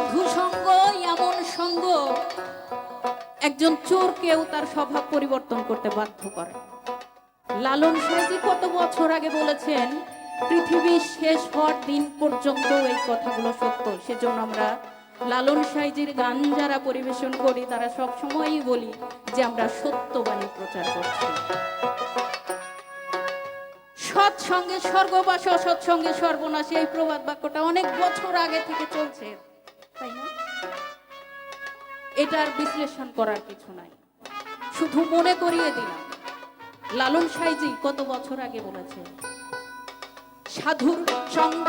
সাধু সঙ্গ এমন সঙ্গ। একজন চোরকেও তার স্বভাব পরিবর্তন করতে বাধ্য করে। লালন সাঁজি কত বছর আগে বলেছেন পৃথিবী শেষ হওয়ার দিন পর্যন্ত এই কথাগুলো সত্য। সেজন্য আমরা লালন সাইজির গান যারা পরিবেশন করি, তারা সব সময়ই বলি যে আমরা সত্যবাণী প্রচার করছি। সৎসঙ্গে স্বর্গবাস, অসৎসঙ্গে সর্বনাশী, এই প্রবাদ বাক্যটা অনেক বছর আগে থেকে চলছে। এটার বিশ্লেষণ করার কিছু নাই। শুধু মনে করিয়ে দিলাম, লালন সাইজি কত বছর আগে বলেছে সাধুর সঙ্গ